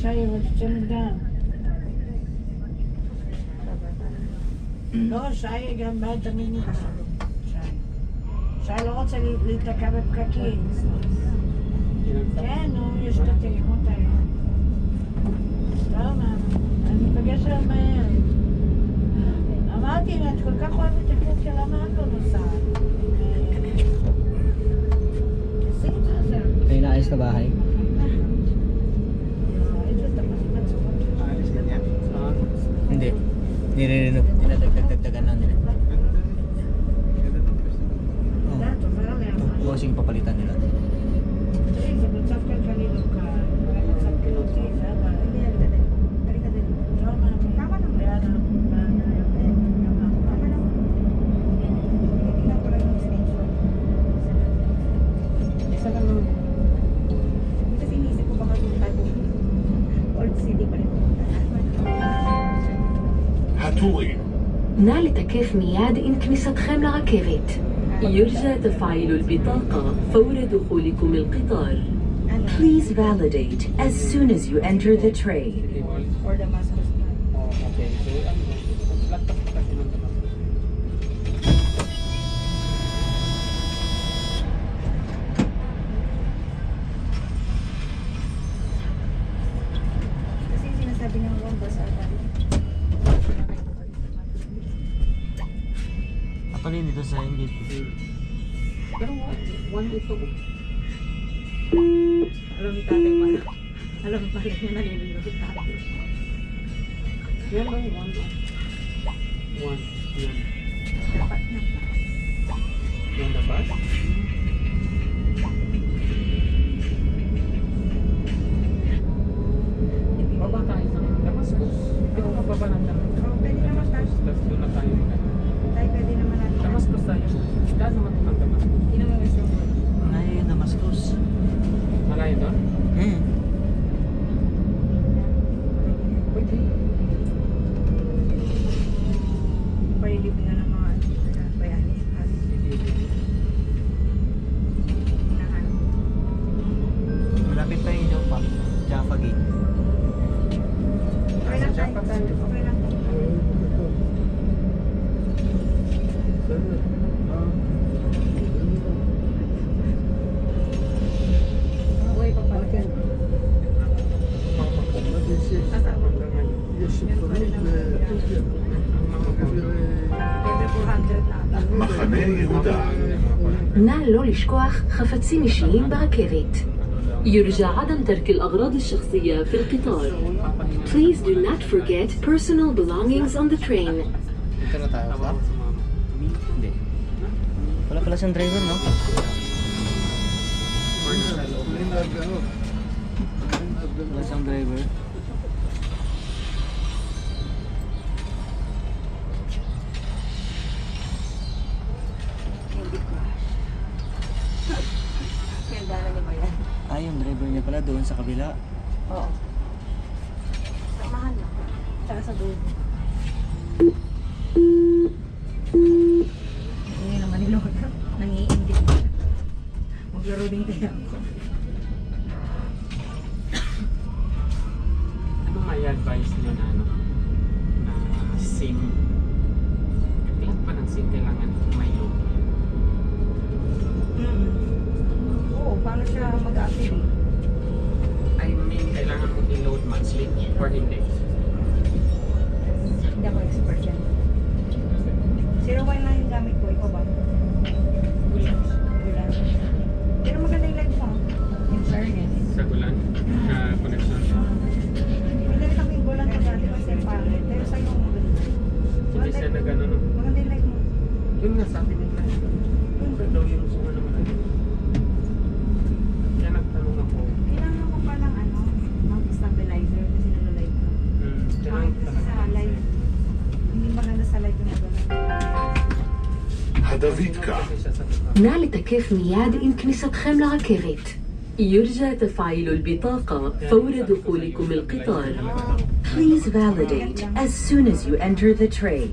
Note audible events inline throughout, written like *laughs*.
שי, אבל תצא מוקדם. לא, שי גם בא תמיד מוקדם. שי. לא רוצה לה- להיתקע בפקקים. כן, נו, יש את הטעימות האלה. לא, מה, אני מפגש היום מהר. אמרתי לה, את כל כך אוהבת את טורקיה, למה את לא נוסעת? תעשי את זה. May naayos na bahay. pesos yung papalitan nila. Sa נא לתקף מיד עם כניסתכם לרכבת. يرجى تفعيل البطاقة فور دخولكم القطار. Please validate as soon as you enter the train. Actually, dito sa engage. Pero one ito. Alam ni tatay pala. Alam pala niya nalilito si tatay. Yan lang, one. One. Yan. pagi. נא לא לשכוח חפצים אישיים ברכבת. يرجى عدم ترك الأغراض الشخصية في القطار. Please do not forget personal belongings on the train. Wala pala siyang driver, no? Wala siyang driver. Ah, yung driver niya pala doon sa kabila. Oo. Samahan na. Tsaka sa dulo. Hindi naman ni Lola. Nangiinggit na. Maglaro din kaya Yun nga sabi nila. Yung daw yung gusto nga naman. Kaya nagtanong ako. Kailangan ko pa ng ano, mag-stabilizer kasi nalalive ka. Hmm, kaya Pangit kasi sa live. Hindi maganda sa live yung maganda. הדוידקה Kasi siya sa נא לתקף מיד עם כניסתכם לרכבת. يرجى تفعيل البطاقة فور دخولكم القطار. Please validate as soon as you enter the train.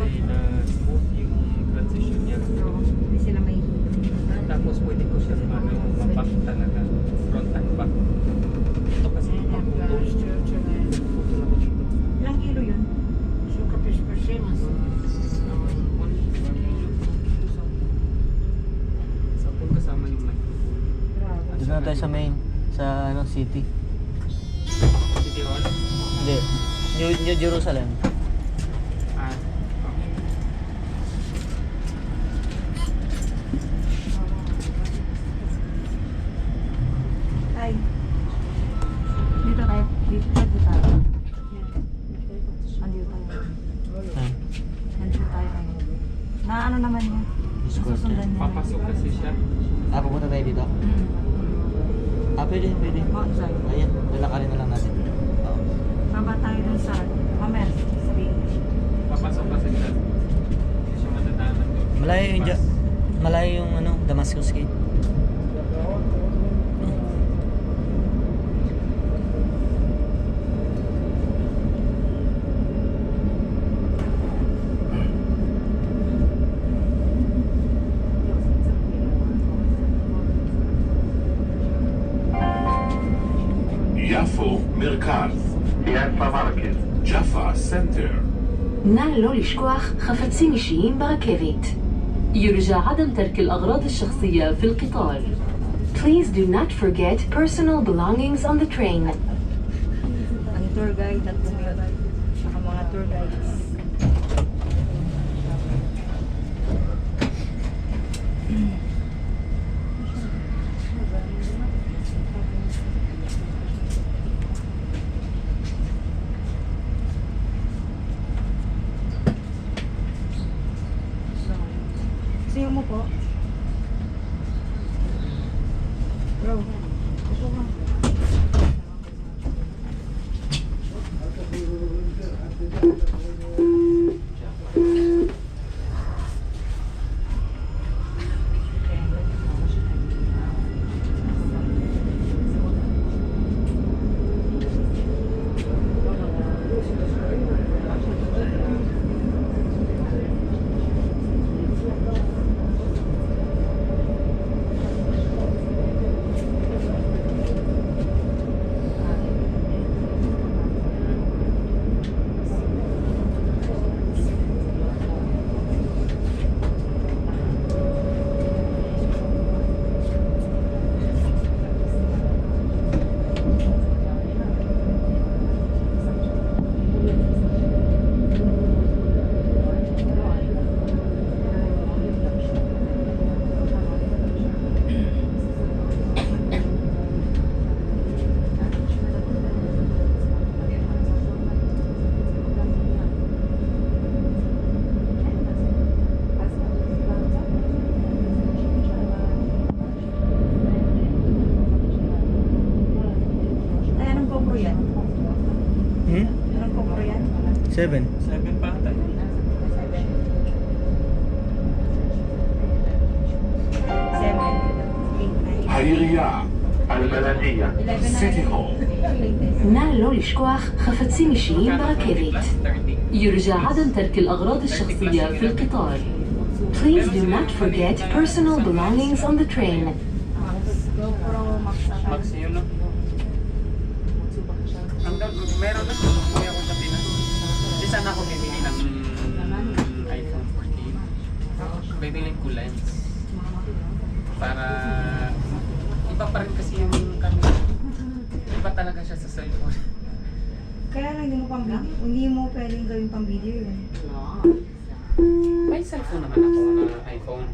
kasi na smooth yung transition niya. Oo, hindi sila may Tapos pwede ko siyang ano, mapak talaga. Front and back. Ito kasi mapaputo. Mapaputo na ko dito. Ilang kilo yun? So, kapish per se, mas. Doon na tayo sa main, sa ano, city. City Hall? Hindi. New, New Jerusalem. Ano naman? Escort Susundan niya. Papasok kasi siya. ah, pupunta tayo dito? Mm. Ah, pwede, pwede. Mount Zion. Ayan, lalakarin na lang natin. Oo. Baba tayo dun sa mamaya. Sabihin. Papasok kasi siya. Hindi siya madadaanan doon. Malayo yung, ja- malayo yung ano, Damascus Gate. יפו, מרכז. יפה מרקז. ג'אפה, סנטר. נא לא לשכוח חפצים אישיים ברכבת. يرجى عدم ترك الأغراض الشخصية في القطار Please do not forget personal belongings on the train. Ang tour guide at tumira. Saka mga tour guides. Mo po. 7. 7 pa tayo. העירייה, אלבלניה, סיטי הום. נא לא לשכוח חפצים אישיים ברכבת. יורגע עדם תרק الأغراض الشخصية في القطار. Please do not forget personal belongings on the train. Hindi mo pang video. Hindi mo pwedeng gawin pang video yun. May cellphone naman ako na iPhone.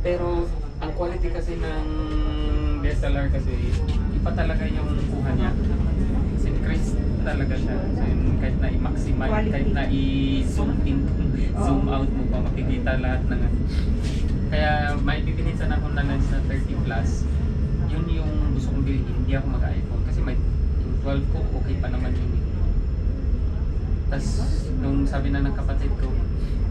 Pero ang quality kasi ng DSLR kasi iba talaga yung kuha niya. Kasi increase talaga siya. So, yun, kahit na i-maximize, Quality. kahit na i-zoom in, *laughs* zoom out mo pa, makikita lahat ng ano. Kaya may pipilitan ako na lens na 30 plus. Yun yung gusto kong bilhin. Hindi ako mag-iPhone. Kasi may yung 12 ko, okay pa naman yun. eh. Tapos, nung sabi na ng kapatid ko,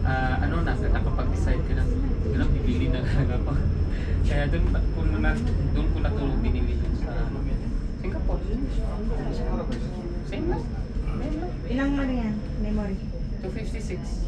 ah, ano na, nakapag-decide ka na, yun ang bibili na lang ako. *laughs* Kaya doon ko na, doon ko na tulog binili dun sa ano, Singapore. Same lang. Ilang ano yan? Memory. 256.